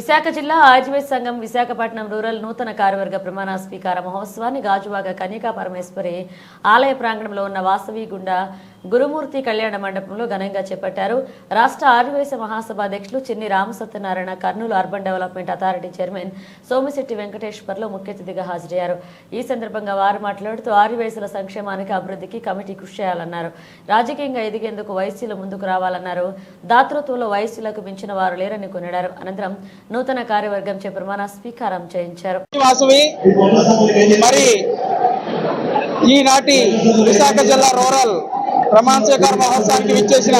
విశాఖ జిల్లా ఆర్జీవీ సంఘం విశాఖపట్నం రూరల్ నూతన కార్యవర్గ ప్రమాణ స్వీకార మహోత్సవాన్ని గాజువాక కన్యకా పరమేశ్వరి ఆలయ ప్రాంగణంలో ఉన్న వాసవి గుండా గురుమూర్తి కళ్యాణ మండపంలో ఘనంగా చేపట్టారు. రాష్ట్ర ఆర్యవేశ మహాసభ అధ్యక్షులు Chinni Ramasatyanarayana Kurnool urban development authority chairman Somisetty Venkateswarlu ముఖ్య అతిథిగా హాజరయ్యారు. ఈ సందర్భంగా వారు మాట్లాడుతూ ఆర్యవేశుల సంక్షేమానికి అభివృద్ధికి కమిటీ కృషి చేయాలన్నారు. రాజకీయంగా ఎదిగేందుకు వైసీలు ముందుకు రావాలన్నారు. దాతృత్వంలో వైశ్యులకు మించిన వారు లేరని కొనిడారు అనంతరం నూతన కార్యవర్గం చే ప్రమాణ స్వీకారం చేయించారు. మరి ఈనాటి విశాఖ జిల్లా రూరల్ ప్రమాణ స్వీకార మహోత్సవానికి విచ్చేసిన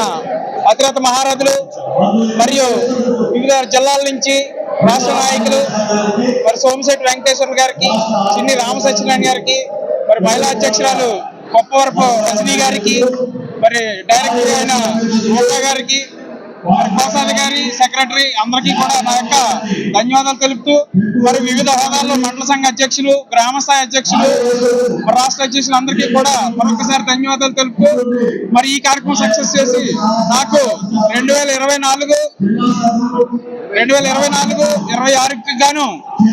అతిరథ మహారథులు మరియు వివిధ జిల్లాల నుంచి రాష్ట్ర నాయకులు మరి సోమశెట్టి వెంకటేశ్వర గారికి చిన్ని రామసత్యనారాయణ గారికి మరి మహిళా అధ్యక్షురాలు గొప్పవరపు రజనీ గారికి మరి డైరెక్టర్ అయిన గారికి మరి గారి సెక్రటరీ అందరికీ కూడా నా యొక్క ధన్యవాదాలు తెలుపుతూ మరి వివిధ హోదాల్లో మండల సంఘ అధ్యక్షులు గ్రామ స్థాయి అధ్యక్షులు రాష్ట్ర అధ్యక్షులు అందరికీ కూడా మరొకసారి ధన్యవాదాలు తెలుపుతూ మరి ఈ కార్యక్రమం సక్సెస్ చేసి నాకు రెండు వేల ఇరవై నాలుగు రెండు వేల ఇరవై నాలుగు ఇరవై ఆరుకి గాను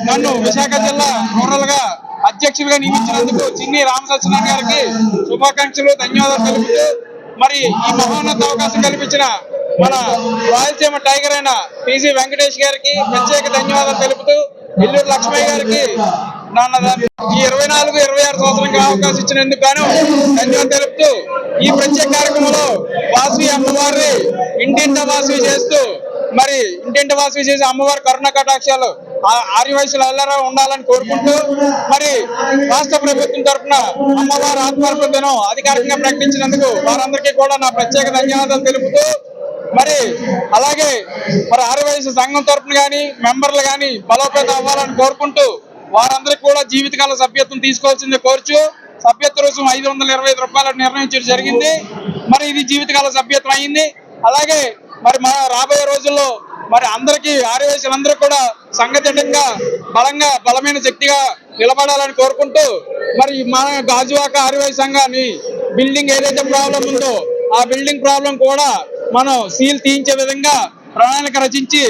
నన్ను విశాఖ జిల్లా రూరల్గా అధ్యక్షులుగా నియమించినందుకు చిన్ని రామసత్యనారాయణ గారికి శుభాకాంక్షలు ధన్యవాదాలు తెలుపుతూ మరి ఈ మహోన్నత అవకాశం కల్పించిన మన రాయలసీమ టైగర్ అయిన టీజీ వెంకటేష్ గారికి ప్రత్యేక ధన్యవాదాలు తెలుపుతూ ఇల్లూరు లక్ష్మయ్య గారికి నాన్న ఈ ఇరవై నాలుగు ఇరవై ఆరు సంవత్సరంగా అవకాశం ఇచ్చినందుకు గాను ధన్యవాదాలు తెలుపుతూ ఈ ప్రత్యేక కార్యక్రమంలో వాసవి అమ్మవారిని ఇంటింట వాసవి చేస్తూ మరి ఇంటింట వాసవి చేసి అమ్మవారి కరుణ కటాక్షాలు ఆర్యవయసులు అల్లరా ఉండాలని కోరుకుంటూ మరి రాష్ట్ర ప్రభుత్వం తరఫున అమ్మవారి ఆత్మార్పణ దినం అధికారికంగా ప్రకటించినందుకు వారందరికీ కూడా నా ప్రత్యేక ధన్యవాదాలు తెలుపుతూ మరి అలాగే మరి ఆర్యవయసు సంఘం తరఫున కానీ మెంబర్లు కానీ బలోపేతం అవ్వాలని కోరుకుంటూ వారందరికీ కూడా జీవితకాల సభ్యత్వం తీసుకోవాల్సింది కోరుచు సభ్యత్వ రుసుము ఐదు వందల ఇరవై ఐదు రూపాయలు నిర్ణయించడం జరిగింది. మరి ఇది జీవితకాల సభ్యత్వం అయింది. అలాగే మరి మా రాబోయే రోజుల్లో మరి అందరికీ ఆర్యవేశులందరూ కూడా సంఘటితంగా బలంగా బలమైన శక్తిగా నిలబడాలని కోరుకుంటూ మరి మన గాజువాక ఆర్యవేశ సంఘాన్ని బిల్డింగ్ ఏదైతే ప్రాబ్లం ఉందో ఆ బిల్డింగ్ ప్రాబ్లం కూడా మనం సీల్ తీయించే విధంగా ప్రణాళిక రచించి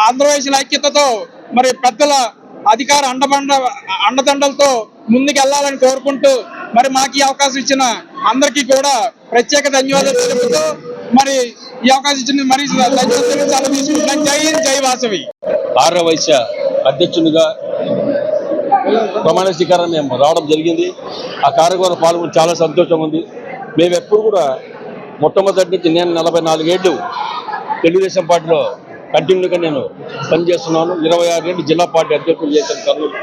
ఆంధ్రప్రదేశ్ ఐక్యతతో మరి పెద్దల అధికార అండబండ అండదండలతో ముందుకు వెళ్ళాలని కోరుకుంటూ మరి మాకు ఈ అవకాశం ఇచ్చిన అందరికీ కూడా ప్రత్యేక ధన్యవాదాలు తెలుపుతూ మరి ఈ అవకాశం ఇచ్చిన మరి తీసుకుంటున్నాను. జై జై వాసవి. ఆర్య వైశ్య అధ్యక్షునిగా ప్రమాణ స్వీకారం మేము రావడం జరిగింది. ఆ కార్యక్రమం పాల్గొని చాలా సంతోషం ఉంది. మేము ఎప్పుడు కూడా మొట్టమొదటి నుంచి నేను నలభై నాలుగేళ్ళు తెలుగుదేశం పార్టీలో కంటిన్యూగా నేను పనిచేస్తున్నాను. ఇరవై ఆరు జిల్లా పార్టీ అధ్యక్షులు చేశాను కర్నూలు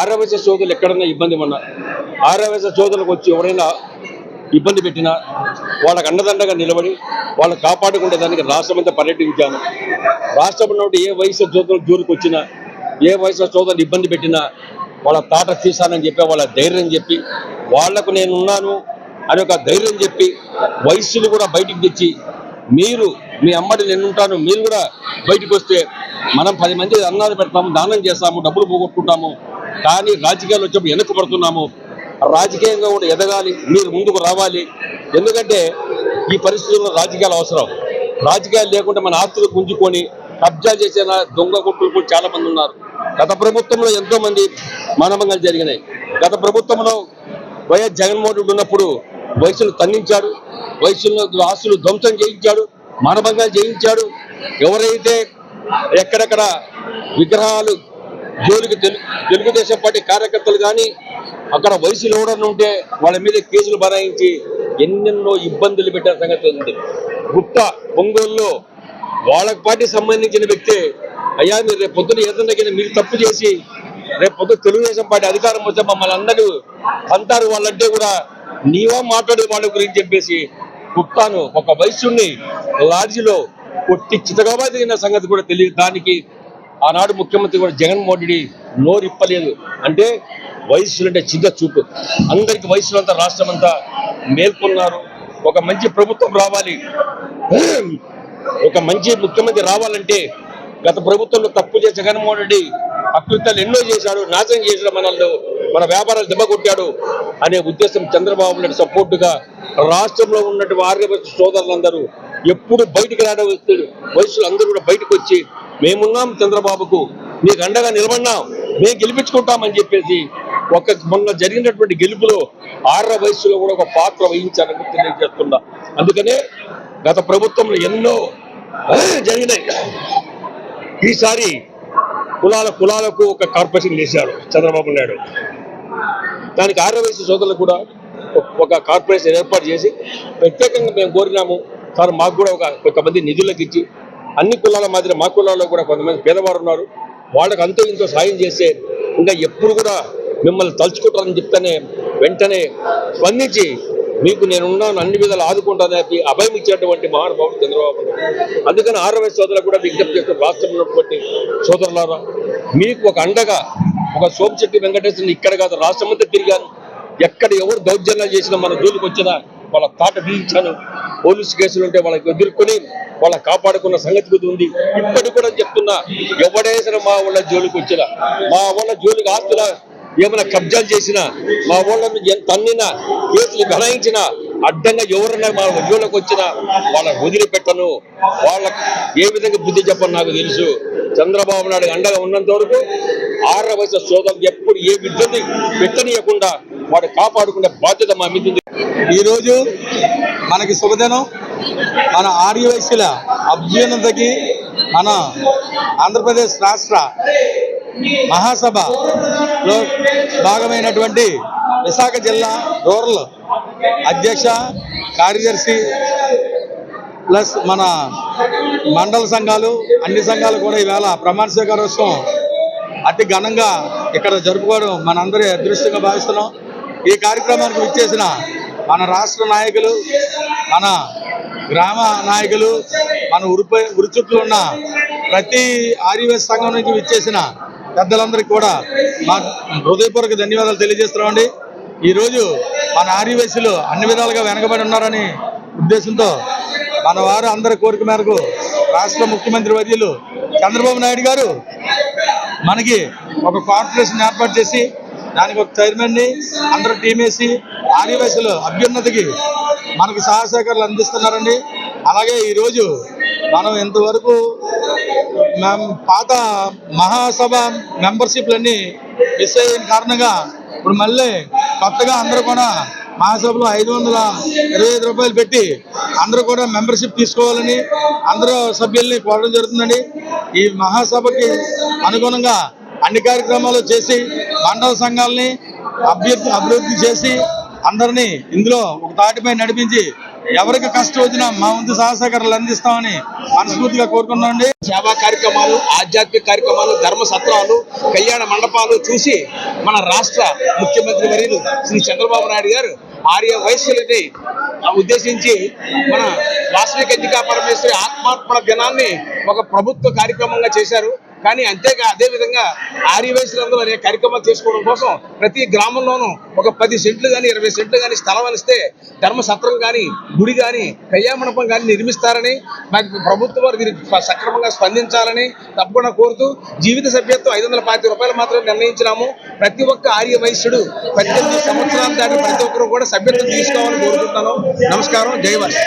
ఆర్యవైశ్య సోదరులు ఎక్కడన్నా ఇబ్బంది ఉన్నా ఆర్యవైశ్య సోదరులకు వచ్చి ఎవరైనా ఇబ్బంది పెట్టినా వాళ్ళకి అండదండగా నిలబడి వాళ్ళని కాపాడుకునేదానికి రాష్ట్రమంతా పర్యటించాను రాష్ట్రంలో ఏ వయసు సోదరులు జూరుకు వచ్చినా ఏ వయసు సోదరులు ఇబ్బంది పెట్టినా వాళ్ళ తాట తీసానని చెప్పి వాళ్ళ ధైర్యం చెప్పి వాళ్ళకు నేను ఉన్నాను అని ఒక ధైర్యం చెప్పి వయస్సులు కూడా బయటికి తెచ్చి మీరు మీ అమ్మడి నేను ఉంటాను మీరు కూడా బయటకు వస్తే మనం పది మంది అన్నాలు పెడతాము దానం చేస్తాము డబ్బులు పోగొట్టుకుంటాము కానీ రాజకీయాలు వచ్చినప్పుడు వెనకబడుతున్నాము రాజకీయంగా కూడా ఎదగాలి మీరు ముందుకు రావాలి. ఎందుకంటే ఈ పరిస్థితుల్లో రాజకీయాలు అవసరం. రాజకీయాలు లేకుండా మన ఆస్తులు గుంజుకొని కబ్జా చేసిన దొంగ కొట్టులు కూడా చాలా మంది ఉన్నారు. గత ప్రభుత్వంలో ఎంతో మంది మానభంగాలు జరిగినాయి. గత ప్రభుత్వంలో వైఎస్ జగన్మోహన్ రెడ్డి ఉన్నప్పుడు వయసులు తన్నించాడు వయసులో ఆస్తులు ధ్వంసం చేయించాడు మానభంగాలు చేయించాడు. ఎవరైతే ఎక్కడెక్కడ విగ్రహాలు జోలికి తెలు తెలుగుదేశం పార్టీ కార్యకర్తలు కానీ అక్కడ వయసులో ఎవరన్నా ఉంటే వాళ్ళ మీద కేసులు బనాయించి ఎన్నెన్నో ఇబ్బందులు పెట్టిన సంగతి ఉంది. గుట్ట ఒంగోలులో వాళ్ళకు పార్టీ సంబంధించిన వ్యక్తి అయ్యా మీరు రేపు పొద్దున ఏదన్నా మీరు తప్పు చేసి రేపు పొద్దున తెలుగుదేశం పార్టీ అధికారం వస్తే మమ్మల్ని అందరూ అంటారు వాళ్ళంటే కూడా నీవా మాట్లాడే వాళ్ళ గురించి చెప్పేసి గుప్తాను ఒక వయసుని లాడ్జిలో కొట్టి చితగబాదిన సంగతి కూడా తెలియదు. దానికి ఆనాడు ముఖ్యమంత్రి కూడా జగన్మోహన్ రెడ్డి నోరిప్పలేదు. అంటే వయస్సులు అంటే చిన్న చూపు. అందరికి వయసులంతా రాష్ట్రం అంతా మేల్కొన్నారు. ఒక మంచి ప్రభుత్వం రావాలి. ఒక మంచి ముఖ్యమంత్రి రావాలంటే గత ప్రభుత్వంలో తప్పు చేసి జగన్మోహన్ రెడ్డి అకృత్యాలు ఎన్నో చేశాడు నాశనం చేశాడు మనల్ని మన వ్యాపారాలు దెబ్బకొట్టాడు అనే ఉద్దేశం చంద్రబాబు నాయుడు సపోర్టుగా రాష్ట్రంలో ఉన్నటువంటి ఆర్గవైశ్య సోదరులందరూ ఎప్పుడు బయటికి రావడం వయసులు అందరూ కూడా బయటకు వచ్చి మేమున్నాం చంద్రబాబుకు మీకు అండగా నిలబడినాం. మేము గెలిపించుకుంటామని చెప్పేసి ఒక మొన్న జరిగినటువంటి గెలుపులో ఆర్ర వయసులో కూడా ఒక పాత్ర వహించాలని తెలియజేస్తున్నా. అందుకనే గత ప్రభుత్వంలో ఎన్నో జరిగినాయి. ఈసారి కులాల కులాలకు ఒక కార్పొరేషన్ వేశాడు చంద్రబాబు నాయుడు. దానికి ఆర్యవైశ్య సోదరులు కూడా ఒక- ఒక కార్పొరేషన్ ఏర్పాటు చేసి ప్రత్యేకంగా మేము కోరినాము. సార్ మాకు కూడా ఒక కొంతమంది నిధులకు ఇచ్చి అన్ని కులాల మాదిరి మా కులాల్లో కూడా కొంతమంది పేదవారు ఉన్నారు. వాళ్ళకి అంతో ఇంతో సాయం చేస్తే ఇంకా ఎప్పుడు కూడా మిమ్మల్ని తలుచుకుంటారని చెప్తేనే వెంటనే స్పందించి మీకు నేనున్నాను అన్ని విధాలు ఆదుకుంటానని చెప్పి అభయం ఇచ్చేటువంటి మహానుభావుడు చంద్రబాబు అందుకని ఆర్యవై సోదరులు కూడా విజ్ఞప్తి చేస్తున్న రాష్ట్రంలో ఉన్నటువంటి సోదరులారా మీకు ఒక అండగా ఒక సోమశెట్టి వెంకటేశ్వరుని ఇక్కడ కాదు రాష్ట్రమంతా తిరిగాను. ఎక్కడ ఎవరు దౌర్జన్యాలు చేసినా మన జోలికి వచ్చినా వాళ్ళ తాట బిగించాను. పోలీసు కేసులు ఉంటే వాళ్ళకి ఎదుర్కొని వాళ్ళ కాపాడుకున్న సంగతి కూడా ఉంది. ఇప్పటికి కూడా చెప్తున్నా ఎవడేసిన మా వాళ్ళ జోలికి వచ్చినా మా వాళ్ళ జోలికి ఆస్తుల ఏమైనా కబ్జాలు చేసినా మా వాళ్ళని ఎంత తన్నినా కేసులు గణాయించినా అడ్డంగా ఎవరైనా మా ఉద్యోగులకు వచ్చినా వాళ్ళని వదిలిపెట్టను. వాళ్ళకు ఏ విధంగా బుద్ధి చెప్పను నాకు తెలుసు. చంద్రబాబు నాయుడు అండగా ఉన్నంత వరకు ఆరవ వయసు సోదరులు ఎప్పుడు ఏ విద్యని పెట్టనీయకుండా వాడు కాపాడుకునే బాధ్యత మా మీద ఉంది. ఈరోజు మనకి శుభదినం. మన ఆర్యవైశ్యుల అభ్యున్నతకి మన ఆంధ్రప్రదేశ్ రాష్ట్ర మహాసభలో భాగమైనటువంటి విశాఖ జిల్లా రూరల్ అధ్యక్ష కార్యదర్శి ప్లస్ మన మండల సంఘాలు అన్ని సంఘాలు కూడా ఈవేళ ప్రమాణ స్వీకారోత్సవం అతి ఘనంగా ఇక్కడ జరుపుకోవడం మనందరి అదృష్టంగా భావిస్తున్నాం. ఈ కార్యక్రమానికి విచ్చేసిన మన రాష్ట్ర నాయకులు మన గ్రామ నాయకులు మన ఉరిపై ఉరి చుట్టూ ఉన్న ప్రతి ఆర్యవేశ సంఘం నుంచి విచ్చేసిన పెద్దలందరికీ కూడా మా హృదయపూర్వక ధన్యవాదాలు తెలియజేస్తున్నామండి. ఈరోజు మన ఆర్యవేశులు అన్ని విధాలుగా వెనకబడి ఉన్నారని ఉద్దేశంతో మన వారు అందరి కోరిక మేరకు రాష్ట్ర ముఖ్యమంత్రి వర్యులు చంద్రబాబు నాయుడు గారు మనకి ఒక కార్పొరేషన్ ఏర్పాటు చేసి దానికి ఒక చైర్మన్ని అందరూ టీం వేసి ఆదివాసులు అభ్యున్నతికి మనకి సహాయ అందిస్తున్నారండి. అలాగే ఈరోజు మనం ఇంతవరకు పాత మహాసభ మెంబర్షిప్లన్నీ మిస్ అయిన కారణంగా ఇప్పుడు మళ్ళీ కొత్తగా అందరూ కూడా మహాసభలో ఐదు వందల ఇరవై ఐదు రూపాయలు పెట్టి అందరూ కూడా మెంబర్షిప్ తీసుకోవాలని అందరూ సభ్యుల్ని కోరడం జరుగుతుందండి. ఈ మహాసభకి అనుగుణంగా అన్ని కార్యక్రమాలు చేసి మండల సంఘాలని అభ్యర్థి అభివృద్ధి చేసి అందరినీ ఇందులో ఒక తాటిపై నడిపించి ఎవరికి కష్టం వచ్చినా మా వంతు సహసహకారాలు అందిస్తామని మనస్ఫూర్తిగా కోరుకున్నామండి సేవా కార్యక్రమాలు ఆధ్యాత్మిక కార్యక్రమాలు ధర్మ సత్రాలు కళ్యాణ మండపాలు చూసి మన రాష్ట్ర ముఖ్యమంత్రి వర్యులు శ్రీ చంద్రబాబు నాయుడు గారు ఆర్య వయస్సులని ఉద్దేశించి మన వాస్తవిక ఎన్నికా పరమేశ్వరి ఆత్మార్పణ దినాన్ని ఒక ప్రభుత్వ కార్యక్రమంగా చేశారు. కానీ అంతేగా అదే విధంగా ఆర్య అనే కార్యక్రమాలు చేసుకోవడం కోసం ప్రతి గ్రామంలోనూ ఒక పది సెంట్లు కానీ ఇరవై సెంట్లు కానీ స్థలం అనిస్తే ధర్మసత్రం కానీ గుడి కానీ కళ్యాణమండపం కానీ నిర్మిస్తారని మాకు ప్రభుత్వం వారు దీనికి సక్రమంగా స్పందించాలని తప్పకుండా కోరుతూ జీవిత సభ్యత్వం ఐదు వందల పాతి రూపాయలు మాత్రమే నిర్ణయించినాము. ప్రతి ఒక్క ఆర్య వైశ్యుడు పద్దెనిమిది సంవత్సరాలు దాటి ప్రతి ఒక్కరు కూడా సభ్యత్వం తీసుకోవాలని కోరుకుంటున్నాను. నమస్కారం. జై వర్ష